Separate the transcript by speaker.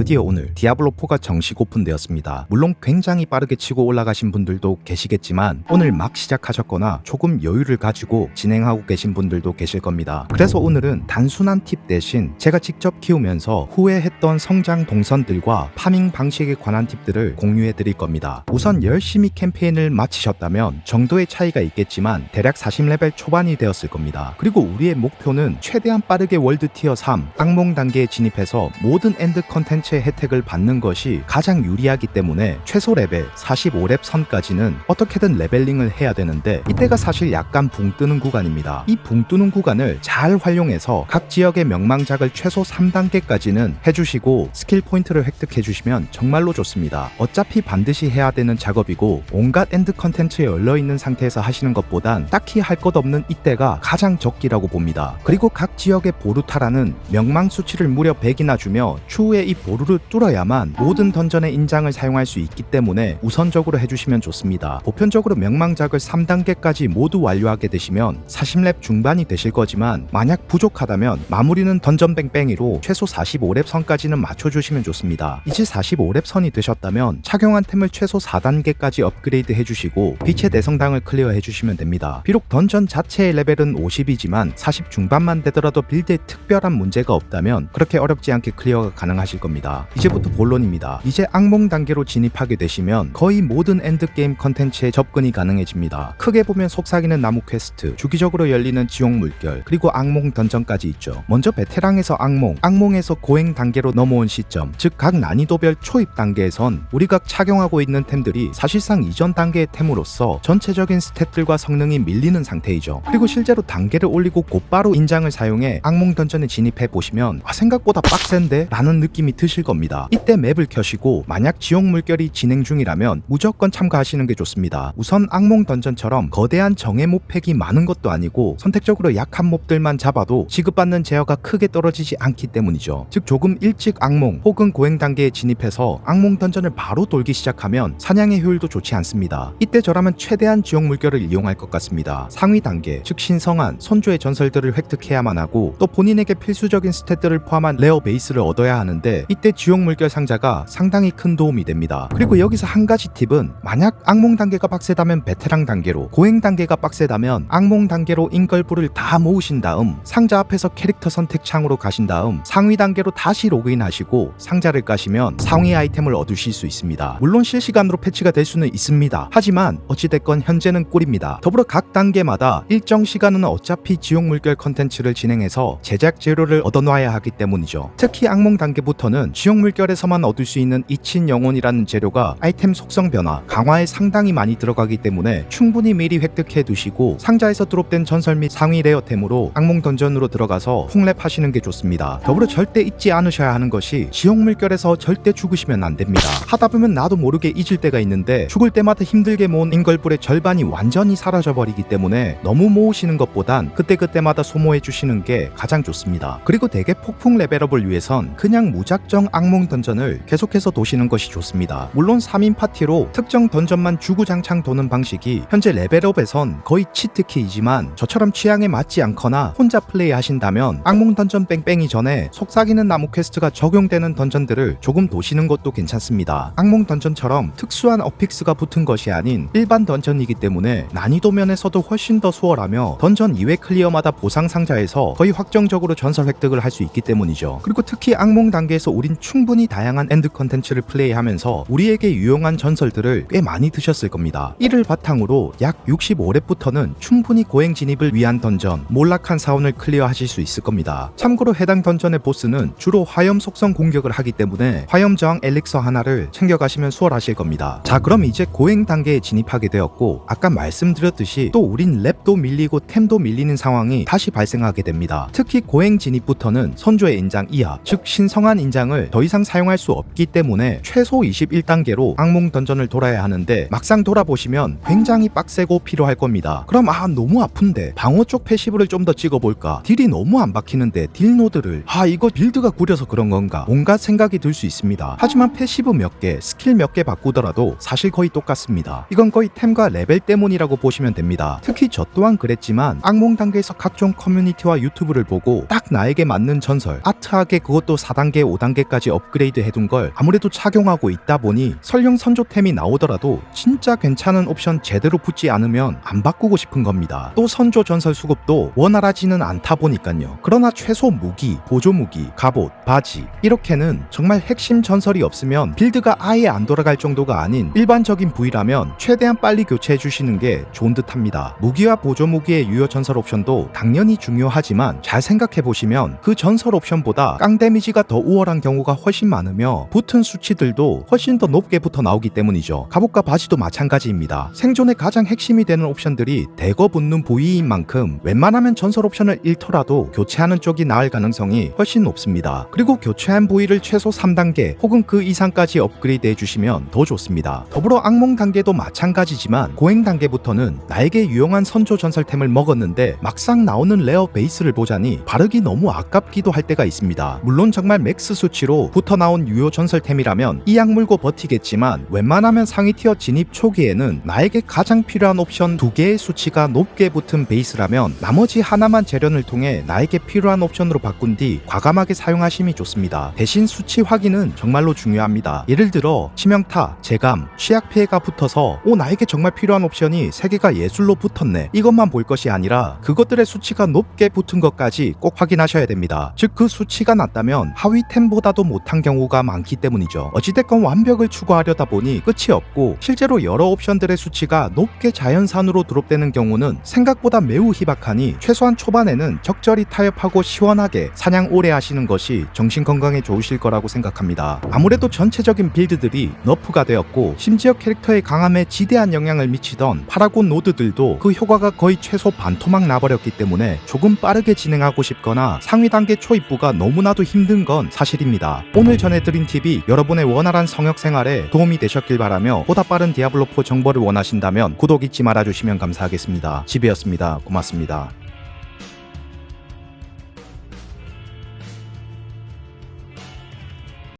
Speaker 1: 드디어 오늘 디아블로4가 정식 오픈되었습니다. 물론 굉장히 빠르게 치고 올라가신 분들도 계시겠지만 오늘 막 시작하셨거나 조금 여유를 가지고 진행하고 계신 분들도 계실 겁니다. 그래서 오늘은 단순한 팁 대신 제가 직접 키우면서 후회 했던 성장 동선들과 파밍 방식에 관한 팁들을 공유해 드릴 겁니다. 우선 열심히 캠페인을 마치셨다면 정도의 차이가 있겠지만 대략 40레벨 초반이 되었을 겁니다. 그리고 우리의 목표는 최대한 빠르게 월드 티어 3 악몽 단계에 진입해서 모든 엔드 컨텐츠 의 혜택을 받는 것이 가장 유리하기 때문에 최소 레벨 45렙 선까지는 어떻게든 레벨링을 해야 되는데 이때가 사실 약간 붕 뜨는 구간입니다. 이 붕 뜨는 구간을 잘 활용해서 각 지역의 명망작을 최소 3단계까지는 해주시고 스킬 포인트를 획득해 주시면 정말로 좋습니다. 어차피 반드시 해야 되는 작업이고 온갖 엔드 컨텐츠에 얼려 있는 상태에서 하시는 것보단 딱히 할 것 없는 이때가 가장 적기라고 봅니다. 그리고 각 지역의 보루타라는 명망 수치를 무려 100이나 주며 추후에 이 보루 를 뚫어야만 모든 던전의 인장을 사용할 수 있기 때문에 우선적으로 해주시면 좋습니다. 보편적으로 명망작을 3단계까지 모두 완료하게 되시면 40렙 중반이 되실 거지만 만약 부족하다면 마무리는 던전 뺑뺑이로 최소 45렙 선까지는 맞춰주시면 좋습니다. 이제 45렙 선이 되셨다면 착용한 템을 최소 4단계까지 업그레이드 해주시고 빛의 대성당을 클리어 해주시면 됩니다. 비록 던전 자체의 레벨은 50이지만 40 중반만 되더라도 빌드에 특별한 문제가 없다면 그렇게 어렵지 않게 클리어가 가능하실 겁니다. 이제부터 본론입니다. 이제 악몽 단계로 진입하게 되시면 거의 모든 엔드게임 컨텐츠에 접근이 가능해집니다. 크게 보면 속삭이는 나무 퀘스트, 주기적으로 열리는 지옥 물결, 그리고 악몽 던전까지 있죠. 먼저 베테랑에서 악몽, 악몽에서 고행 단계로 넘어온 시점, 즉 각 난이도별 초입 단계에선 우리가 착용하고 있는 템들이 사실상 이전 단계의 템으로서 전체적인 스탯들과 성능이 밀리는 상태이죠. 그리고 실제로 단계를 올리고 곧바로 인장을 사용해 악몽 던전에 진입해 보시면 아, 생각보다 빡센데? 라는 느낌이 드실 겁니다. 이때 맵을 켜시고 만약 지옥 물결이 진행 중이라면 무조건 참가하시는 게 좋습니다. 우선 악몽 던전처럼 거대한 정예 몹팩이 많은 것도 아니고 선택적으로 약한 몹들만 잡아도 지급받는 제어가 크게 떨어지지 않기 때문이죠. 즉 조금 일찍 악몽 혹은 고행 단계에 진입해서 악몽 던전을 바로 돌기 시작하면 사냥의 효율도 좋지 않습니다. 이때 저라면 최대한 지옥 물결을 이용할 것 같습니다. 상위 단계, 즉 신성한 선조의 전설들을 획득해야만 하고 또 본인에게 필수적인 스탯들을 포함한 레어 베이스를 얻어야 하는데 이때 지옥 물결 상자가 상당히 큰 도움이 됩니다. 그리고 여기서 한 가지 팁은 만약 악몽 단계가 빡세다면 베테랑 단계로 고행 단계가 빡세다면 악몽 단계로 인걸불을 다 모으신 다음 상자 앞에서 캐릭터 선택 창으로 가신 다음 상위 단계로 다시 로그인 하시고 상자를 까시면 상위 아이템을 얻으실 수 있습니다. 물론 실시간으로 패치가 될 수는 있습니다. 하지만 어찌됐건 현재는 꿀입니다. 더불어 각 단계마다 일정 시간은 어차피 지옥 물결 컨텐츠를 진행해서 제작 재료를 얻어놔야 하기 때문이죠. 특히 악몽 단계부터는 지옥 물결에서만 얻을 수 있는 이친 영혼이라는 재료가 아이템 속성 변화, 강화에 상당히 많이 들어가기 때문에 충분히 미리 획득해 두시고 상자에서 드롭된 전설 및 상위 레어템으로 악몽 던전으로 들어가서 폭랩 하시는 게 좋습니다. 더불어 절대 잊지 않으셔야 하는 것이 지옥 물결에서 절대 죽으시면 안 됩니다. 하다 보면 나도 모르게 잊을 때가 있는데 죽을 때마다 힘들게 모은 인걸불의 절반이 완전히 사라져 버리기 때문에 너무 모으시는 것보단 그때그때마다 소모해 주시는 게 가장 좋습니다. 그리고 대개 폭풍 레벨업을 위해선 그냥 무작 정 악몽 던전을 계속해서 도시는 것이 좋습니다. 물론 3인 파티로 특정 던전만 주구장창 도는 방식이 현재 레벨업에선 거의 치트키이지만 저처럼 취향에 맞지 않거나 혼자 플레이 하신다면 악몽 던전 뺑뺑이 전에 속삭이는 나무 퀘스트가 적용되는 던전들을 조금 도시는 것도 괜찮습니다. 악몽 던전처럼 특수한 어픽스가 붙은 것이 아닌 일반 던전이기 때문에 난이도 면에서도 훨씬 더 수월하며 던전 2회 클리어마다 보상 상자에서 거의 확정적으로 전설 획득을 할 수 있기 때문이죠. 그리고 특히 악몽 단계에서 우린 충분히 다양한 엔드 컨텐츠를 플레이하면서 우리에게 유용한 전설들을 꽤 많이 드셨을 겁니다. 이를 바탕으로 약 65렙부터는 충분히 고행 진입을 위한 던전, 몰락한 사원을 클리어하실 수 있을 겁니다. 참고로 해당 던전의 보스는 주로 화염 속성 공격을 하기 때문에 화염 저항 엘릭서 하나를 챙겨가시면 수월하실 겁니다. 자 그럼 이제 고행 단계에 진입하게 되었고 아까 말씀드렸듯이 또 우린 랩도 밀리고 템도 밀리는 상황이 다시 발생하게 됩니다. 특히 고행 진입부터는 선조의 인장 이하, 즉 신성한 인장을 더 이상 사용할 수 없기 때문에 최소 21단계로 악몽 던전을 돌아야 하는데 막상 돌아보시면 굉장히 빡세고 필요할 겁니다. 그럼 아 너무 아픈데 방어 쪽 패시브를 좀 더 찍어볼까? 딜이 너무 안 박히는데 딜 노드를 아 이거 빌드가 구려서 그런 건가? 온갖 생각이 들 수 있습니다. 하지만 패시브 몇 개, 스킬 몇 개 바꾸더라도 사실 거의 똑같습니다. 이건 거의 템과 레벨 때문이라고 보시면 됩니다. 특히 저 또한 그랬지만 악몽 단계에서 각종 커뮤니티와 유튜브를 보고 딱 나에게 맞는 전설, 아트하게 그것도 4단계, 5단계 전설까지 업그레이드 해둔 걸 아무래도 착용하고 있다 보니 설령 선조템이 나오더라도 진짜 괜찮은 옵션 제대로 붙지 않으면 안 바꾸고 싶은 겁니다. 또 선조 전설 수급도 원활하지는 않다 보니까요. 그러나 최소 무기, 보조 무기, 갑옷, 바지 이렇게는 정말 핵심 전설이 없으면 빌드가 아예 안 돌아갈 정도가 아닌 일반적인 부위라면 최대한 빨리 교체해 주시는 게 좋은 듯합니다. 무기와 보조 무기의 유효 전설 옵션도 당연히 중요하지만 잘 생각해 보시면 그 전설 옵션보다 깡 데미지가 더 우월한 경우 가 훨씬 많으며 붙은 수치들도 훨씬 더 높게 붙어 나오기 때문이죠. 갑옷과 바지도 마찬가지입니다. 생존의 가장 핵심이 되는 옵션들이 대거 붙는 부위인 만큼 웬만하면 전설 옵션을 잃더라도 교체하는 쪽이 나을 가능성이 훨씬 높습니다. 그리고 교체한 부위를 최소 3단계 혹은 그 이상까지 업그레이드 해주시면 더 좋습니다. 더불어 악몽 단계도 마찬가지지만 고행 단계부터는 나에게 유용한 선조 전설템을 먹었는데 막상 나오는 레어 베이스를 보자니 바르기 너무 아깝기도 할 때가 있습니다. 물론 정말 맥스 수치 로 붙어 나온 유효 전설템이라면 이 약 물고 버티겠지만 웬만하면 상위 티어 진입 초기에는 나에게 가장 필요한 옵션 두 개의 수치가 높게 붙은 베이스라면 나머지 하나만 재련을 통해 나에게 필요한 옵션으로 바꾼 뒤 과감하게 사용하심이 좋습니다. 대신 수치 확인은 정말로 중요합니다. 예를 들어 치명타, 재감, 취약 피해가 붙어서 오 나에게 정말 필요한 옵션이 세 개가 예술로 붙었네 이것만 볼 것이 아니라 그것들의 수치가 높게 붙은 것까지 꼭 확인하셔야 됩니다. 즉 그 수치가 낮다면 하위 템보다 도 못한 경우가 많기 때문이죠. 어찌됐건 완벽을 추구하려다 보니 끝이 없고 실제로 여러 옵션들의 수치가 높게 자연산으로 드롭되는 경우는 생각보다 매우 희박하니 최소한 초반에는 적절히 타협하고 시원하게 사냥 오래 하시는 것이 정신 건강에 좋으실 거라고 생각합니다. 아무래도 전체적인 빌드들이 너프가 되었고 심지어 캐릭터의 강함에 지대한 영향을 미치던 파라곤 노드들도 그 효과가 거의 최소 반토막 나버렸기 때문에 조금 빠르게 진행하고 싶거나 상위 단계 초입부가 너무나도 힘든 건 사실입니다. 오늘 전해드린 팁이 여러분의 원활한 성역 생활에 도움이 되셨길 바라며 보다 빠른 디아블로4 정보를 원하신다면 구독 잊지 말아주시면 감사하겠습니다. 지배였습니다. 고맙습니다.